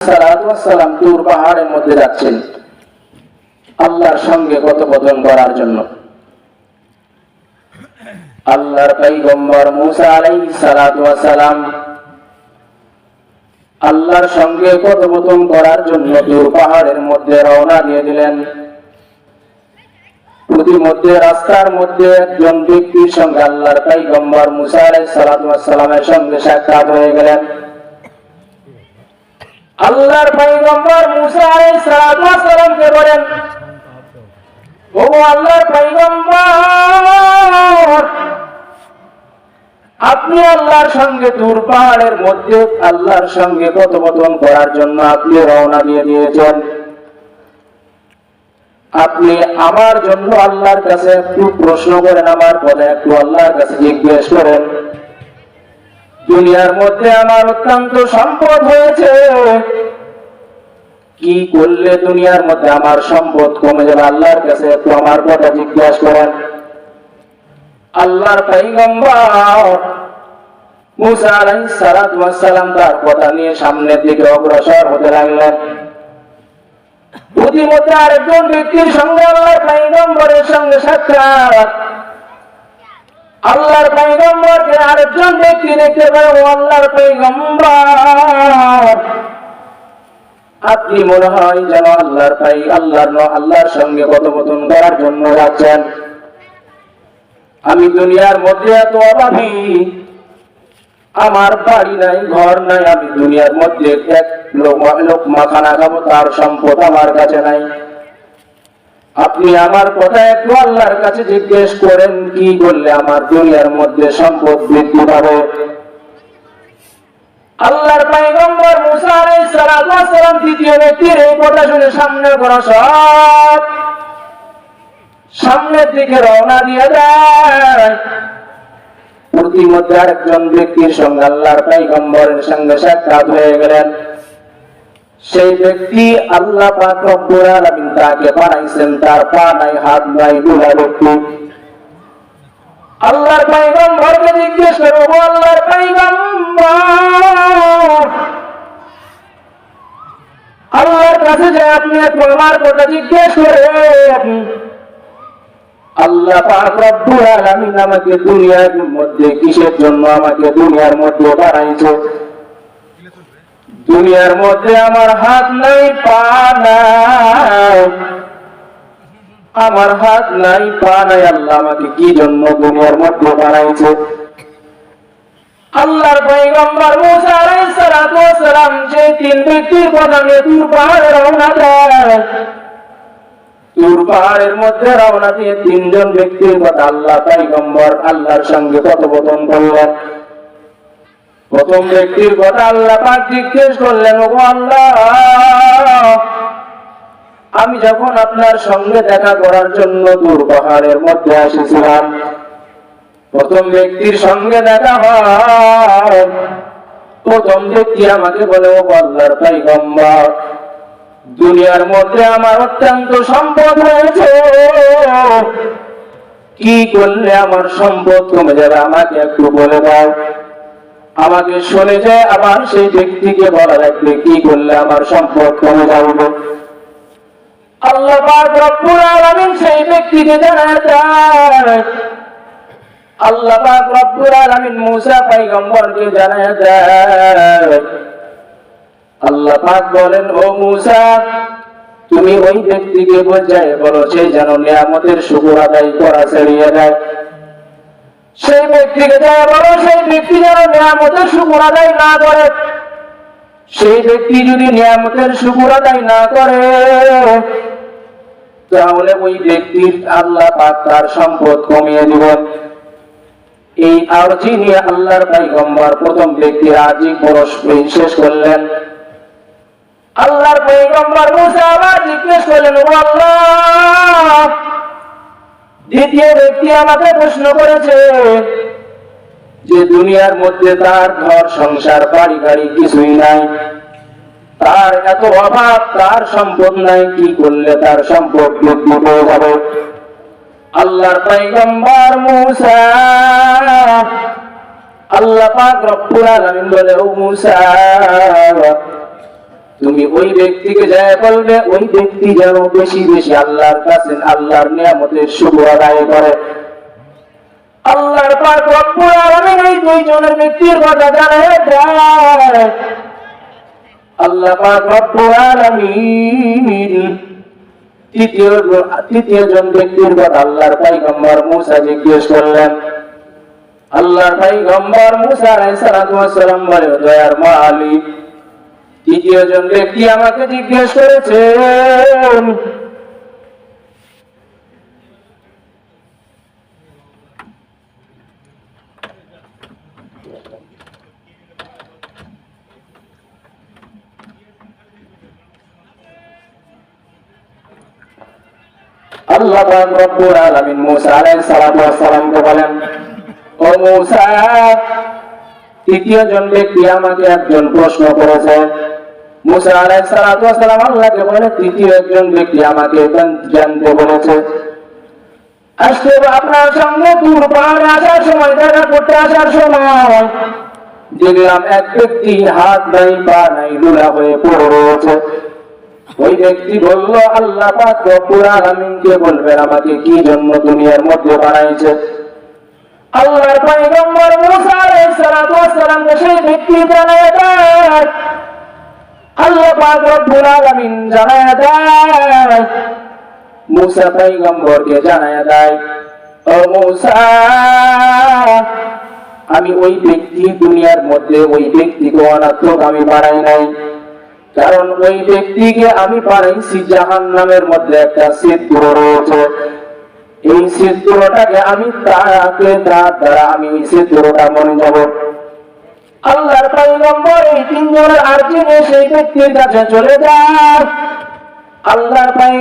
সালাম তুর পাহাড়ের মধ্যে যাচ্ছেন আল্লাহর সঙ্গে কথোপকথন করার জন্য। আল্লাহর পৈগম্বর মুসা সালাতু আল্লাহর সঙ্গে কথোপকথন করার জন্য তুর পাহাড়ের মধ্যে রওনা দিয়ে দিলেন। প্রতিমধ্যে রাস্তার মধ্যে একজন ব্যক্তির সঙ্গে আল্লাহর পৈগম্বর মুসা আলাইহিস সালাতু সঙ্গে সাক্ষাৎ হয়ে গেলেন। আল্লাহর মুসা আলাইহিস বলেন, ও আল্লাহর আপনি আল্লাহর সঙ্গে দূর পাহাড়ের মধ্যে আল্লাহর সঙ্গে কথোপকথন করার জন্য আপনি রওনা দিয়ে দিয়েছেন। আপনি আমার জন্য আল্লাহর কাছে একটু প্রশ্ন করেন, আমার কথা একটু আল্লাহর কাছে জিজ্ঞেস করেন। দুনিয়ার মধ্যে আমার অত্যন্ত সম্পদ হয়েছে। কি করলে দুনিয়ার মধ্যে আমার সম্পদ কমে যাবে? আল্লাহর কাছে একটু আমার কথা জিজ্ঞাসা করেন। আল্লাহর সালাম তার কথা নিয়ে সামনের দিকে অগ্রসর হতে লাগলেন। আরেকজন ব্যক্তির সঙ্গে আল্লাহর পয়গম্বরের সঙ্গে সাক্ষাৎ। আল্লাহর পয়গম্বরকে আরেকজন ব্যক্তি দেখতে পারে ও আল্লাহর পয়গম্বর। আপনি মনে হয় যেন আল্লাহর পাই, আল্লাহর আল্লাহর সঙ্গে কথোপকথন করার জন্য যাচ্ছেন। আমি দুনিয়ার মধ্যে এত অভাবী, আমার বাড়ি নাই, ঘর নাই, আমি দুনিয়ার মধ্যে এক লোক লোক মাখানা খাব, তার সম্পদ আমার কাছে নাই। আপনি আমার কথা একটু আল্লাহর কাছে জিজ্ঞেস করেন, কি করলে আমার দুনিয়ার মধ্যে সম্পদ বৃদ্ধি পাবে? আল্লাহর পয়গম্বর মুসা আলাইহিস সালাম দ্বিতীয় ব্যক্তির এই কথা শুনে সামনে করা সব সামনের দিকে রওনা দিয়ে দেয় প্রতিমধ্যে আরেকজন ব্যক্তির সঙ্গে আল্লাহর পয়গম্বরের সঙ্গে সাক্ষাৎ হয়ে গেলেন। সেই ব্যক্তি আল্লাহ পাক রব্বুল আলামিন তাকে বানাইছেন, তার পা নাই, হাত নাই দুলা ব্যক্তি। আল্লাহর পয়গম্বরকে জিজ্ঞেস করো আল্লাহর পয়গম্বর, আল্লাহর কাছে যে আপনি আমার কথা জিজ্ঞেস করেন, আল্লাহ পাক রব্বুল আলামিন আমাকে দুনিয়ার মধ্যে কিসের জন্য আমাকে দুনিয়ার মধ্যে বানাইছো? দুনিয়ার মধ্যে আমার হাত নাই, পা আমার হাত নাই, পা নাই। আল্লাহ আমাকে কি জন্য দুনিয়ার মধ্যে বানাইছে? আল্লাহর পয়গম্বর মুসা আলাইহিস সালাতু যে তিন ব্যক্তির কথা নিয়ে তুর পাহাড়ে রওনা দেয়। তুর পাহাড়ের মধ্যে রওনা দিয়ে তিনজন ব্যক্তির কথা আল্লাহ পয়গম্বর আল্লাহর সঙ্গে কথোপকথন করলেন। প্রথম ব্যক্তির কথা আল্লাহ পাক জিজ্ঞেস করলেন ও আল্লাহ, আমি যখন আপনার সঙ্গে দেখা করার জন্য দূর পাহাড়ের মধ্যে এসেছিলাম, প্রথম ব্যক্তির সঙ্গে দেখা হয়, প্রথম ব্যক্তি আমাকে বলে ও আল্লাহর পয়গম্বর, দুনিয়ার মধ্যে আমার অত্যন্ত সম্পদ হয়েছে কি করলে আমার সম্পদ কমে যাবে? আমাকে একটু বলে দাও। আমাকে শুনে যায় আবার সেই ব্যক্তিকে বলা লাগবে, কি করলে আমার সম্পদ কমে যাবে? আল্লাহ সেই ব্যক্তিকে আল্লাহ আল্লাহ পাক বলেন, ও মুসা, তুমি ওই ব্যক্তিকে বোঝায় বলো, সে যেন নিয়ামতের শুকুর আদায় করা ছেড়িয়ে দেয়। সেই ব্যক্তিকে যারা বলো সেই ব্যক্তি যেন নিয়ামতের শুকুর আদায় না করে। সেই ব্যক্তি যদি নিয়ামতের শুকুর আদায় না করে, তাহলে ওই ব্যক্তির আল্লাহ পাক তার সম্পদ কমিয়ে দিবেন। এই আরজি নিয়ে আল্লাহর পয়গম্বর প্রথম ব্যক্তি আর্জি পরশ শেষ করলেন। আল্লাহর পয়গম্বর মুসা আবার জিজ্ঞেস করলেন, ও আল্লাহ দ্বিতীয় ব্যক্তি আমাকে প্রশ্ন করেছে যে দুনিয়ার মধ্যে তার ঘর, সংসার, বাড়ি, গাড়ি কিছুই নাই। তার এত অভাব, তার সম্পদ নাই, কি করলে তার সম্পদ পেয়ে যাবে আল্লাহর পয়গম্বর মুসা, আল্লাহ পাক রব্বুল আলামিন বলে, ও মুসা তুমি ওই ব্যক্তিকে যায় বলবে ওই ব্যক্তি যেন বেশি বেশি আল্লাহর কাছে, আল্লাহর নিয়ামতের শুভ আদায় করে। আল্লাহর পাক রব্বুল আলামিন এই দুইজনের ব্যক্তির কথা আল্লাহ পাক রব্বুল আলামিন তৃতীয় জন ব্যক্তির কথা আল্লাহর পয়গম্বর মুসা জিজ্ঞেস করলেন। আল্লাহর পয়গম্বর মুসা সালাম বলে, দয়ার মালিক তৃতীয় জন ব্যক্তি আমাকে জিজ্ঞেস করেছে আল্লাহ রব্বুল আলামিন মুসা আলাইহিস সালাতু বলেন, ও মুসা তৃতীয় জন ব্যক্তি আমাকে একজন প্রশ্ন করেছে, মুসা আল্লাহকে বলে, তৃতীয় একজন ব্যক্তি আমাকে জানতে বলেছে? আপনার সঙ্গে আসার সময়, দেখা করতে আসার সময় দেখলাম এক ব্যক্তি হাত নাই, পা নাই লুলা হয়ে পড়ে রয়েছে। ওই ব্যক্তি বলল, আল্লাহ পাক রব্বুল আলামিনকে বলবেন, আমাকে কি জন্য দুনিয়ার মধ্যে বানাইছে? আল্লাহর পয়গম্বর মুসা আমি ওই ব্যক্তি দুনিয়ার মধ্যে ওই ব্যক্তিকে অনাত্মক আমি বানাই নাই। কারণ ওই ব্যক্তিকে আমি বানাইছি জাহান নামের মধ্যে একটা ছিদ্র রয়েছে এই ছিদ্রটাকে আমি তাকে তার দ্বারা আমি ওই ছিদ্রটা মনে যাব? আল্লাহর পয়গম্বর এই তিনজনের আর্জি সেই ব্যক্তির কাছে চলে যায় আল্লাহর পয়গম্বর